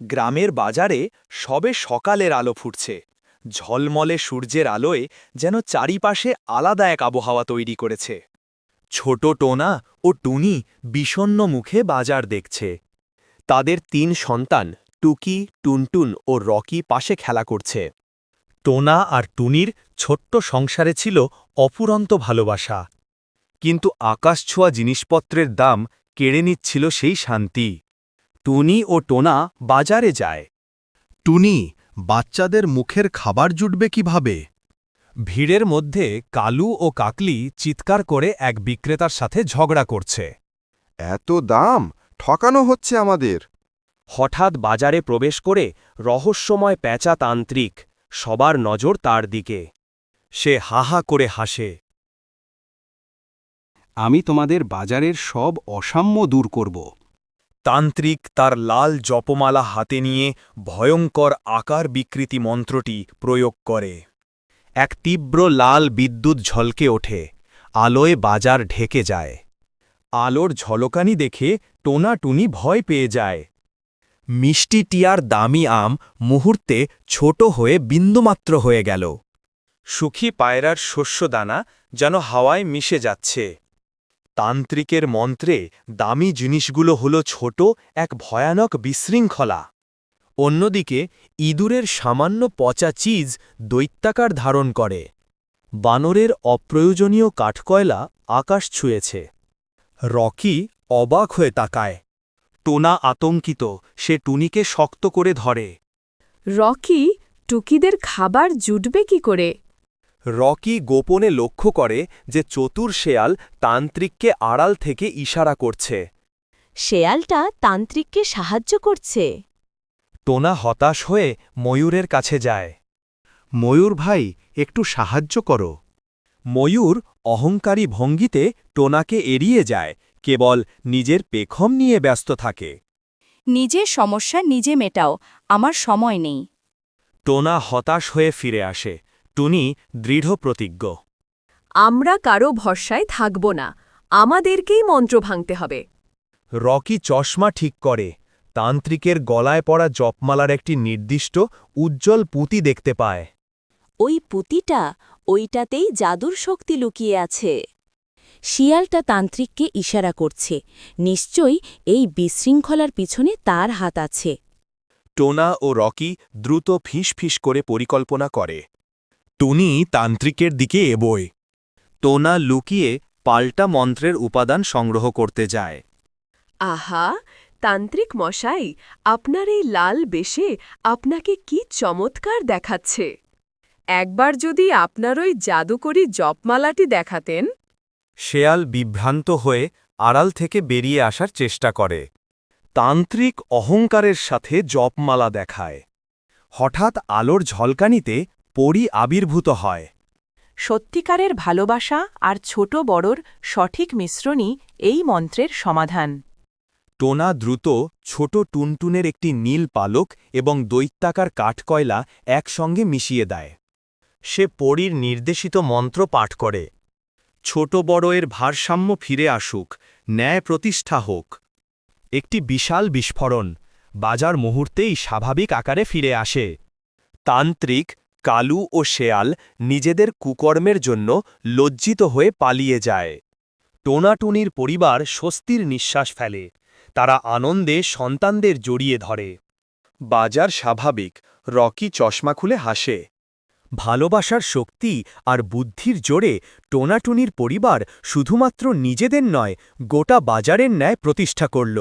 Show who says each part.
Speaker 1: গ্রামের বাজারে সবে সকালের আলো ফুটছে। ঝলমলে সূর্যের আলোয় যেন চারিপাশে আলাদা এক আবহাওয়া তৈরি করেছে। ছোট টোনা ও টুনি বিষণ্ণ মুখে বাজার দেখছে। তাদের তিন সন্তান, টুকি, টুনটুন ও রকি পাশে খেলা করছে। টোনা আর টুনির ছোট্ট সংসারে ছিল অপুরন্ত ভালোবাসা। কিন্তু আকাশছোঁয়া জিনিসপত্রের দাম কেড়ে নিচ্ছিল সেই শান্তি। টুনি ও টোনা বাজারে যায়।
Speaker 2: টুনি বাচ্চাদের মুখের খাবার জুটবে কীভাবে?
Speaker 1: ভিড়ের মধ্যে কালু ও কাকলি চিৎকার করে এক বিক্রেতার সাথে ঝগড়া করছে।
Speaker 3: এত দাম ঠকানো হচ্ছে আমাদের।
Speaker 1: হঠাৎ বাজারে প্রবেশ করে রহস্যময় প্যাঁচা তান্ত্রিক সবার নজর তার দিকে। সে হাহা করে হাসে।
Speaker 4: আমি তোমাদের বাজারের সব অসাম্য দূর করব।
Speaker 1: তান্ত্রিক তার লাল জপমালা হাতে নিয়ে ভয়ঙ্কর আকার বিকৃতি মন্ত্রটি প্রয়োগ করে। এক তীব্র লাল বিদ্যুৎ ঝলকে ওঠে, আলোয় বাজার ঢেকে যায়। আলোর ঝলকানি দেখে টোনাটুনি ভয় পেয়ে যায়। মিষ্টি টিয়ার দামি আম মুহূর্তে ছোট হয়ে বিন্দুমাত্র হয়ে গেল। সুখী পায়রার শস্যদানা যেন হাওয়ায় মিশে যাচ্ছে। তান্ত্রিকের মন্ত্রে দামি জিনিসগুলো হল ছোট এক ভয়ানক বিশৃঙ্খলা। অন্যদিকে, ইঁদুরের সামান্য পচা চিজ দৈত্যাকার ধারণ করে। বানরের অপ্রয়োজনীয় কাঠকয়লা আকাশ ছুঁয়েছে। রকি অবাক হয়ে তাকায়। টোনা আতঙ্কিত, সে টুনিকে শক্ত করে ধরে।
Speaker 5: রকি, টুকিদের খাবার জুটবে কি করে?
Speaker 1: রকি গোপনে লক্ষ্য করে যে চতুর শেয়াল তান্ত্রিককে আড়াল থেকে ইশারা করছে।
Speaker 5: শেয়ালটা তান্ত্রিককে সাহায্য করছে।
Speaker 1: টোনা হতাশ হয়ে ময়ূরের কাছে যায়।
Speaker 2: ময়ূর ভাই একটু সাহায্য করো।
Speaker 1: ময়ূর অহংকারী ভঙ্গিতে টোনাকে এড়িয়ে যায় কেবল নিজের পেখম নিয়ে ব্যস্ত থাকে।
Speaker 5: নিজের সমস্যা নিজে মেটাও আমার সময় নেই।
Speaker 1: টোনা হতাশ হয়ে ফিরে আসে। টুনি দৃঢ় প্রতিজ্ঞ।
Speaker 5: আমরা কারও ভরসায় থাকব না আমাদেরকেই মন্ত্র ভাঙতে হবে।
Speaker 1: রকি চশমা ঠিক করে তান্ত্রিকের গলায় পড়া জপমালার একটি নির্দিষ্ট উজ্জ্বল পুঁতি দেখতে পায়।
Speaker 5: ওই পুঁতিটা ওইটাতেই জাদুর শক্তি লুকিয়ে আছে। শিয়ালটা তান্ত্রিককে ইশারা করছে নিশ্চয়ই এই বিশৃঙ্খলার পিছনে তার হাত আছে।
Speaker 1: টোনা ও রকি দ্রুত ফিস ফিস করে পরিকল্পনা করে। টুনি তান্ত্রিকের দিকে এবোয় টোনা লুকিয়ে পাল্টা মন্ত্রের উপাদান সংগ্রহ করতে যায়।
Speaker 5: আহা তান্ত্রিক মশাই আপনার এই লাল বেশে আপনাকে কি চমৎকার দেখাচ্ছে। একবার যদি আপনার ওই জাদুকরি জপমালাটি দেখাতেন।
Speaker 1: শেয়াল বিভ্রান্ত হয়ে আড়াল থেকে বেরিয়ে আসার চেষ্টা করে। তান্ত্রিক অহংকারের সাথে জপমালা দেখায়। হঠাৎ আলোর ঝলকানিতে পরি আবির্ভূত হয়।
Speaker 6: সত্যিকারের ভালোবাসা আর ছোট বড়র সঠিক মিশ্রণই এই মন্ত্রের সমাধান।
Speaker 1: টোনা দ্রুত ছোট টুনটুনের একটি নীল পালক এবং দৈত্যাকার কাঠকয়লা একসঙ্গে মিশিয়ে দেয়। সে পরীর নির্দেশিত মন্ত্র পাঠ করে। ছোট বড়য়ের ভারসাম্য ফিরে আসুক ন্যায় প্রতিষ্ঠা হোক। একটি বিশাল বিস্ফোরণ বাজার মুহূর্তেই স্বাভাবিক আকারে ফিরে আসে। তান্ত্রিক কালু ও শেয়াল নিজেদের কুকর্মের জন্য লজ্জিত হয়ে পালিয়ে যায়। টোনাটুনির পরিবার স্বস্তির নিঃশ্বাস ফেলে। তারা আনন্দে সন্তানদের জড়িয়ে ধরে। বাজার স্বাভাবিক, রকি চশমা খুলে হাসে। ভালোবাসার শক্তি আর বুদ্ধির জোরে টোনাটুনির পরিবার শুধুমাত্র নিজেদের নয়, গোটা বাজারের ন্যায় প্রতিষ্ঠা করল।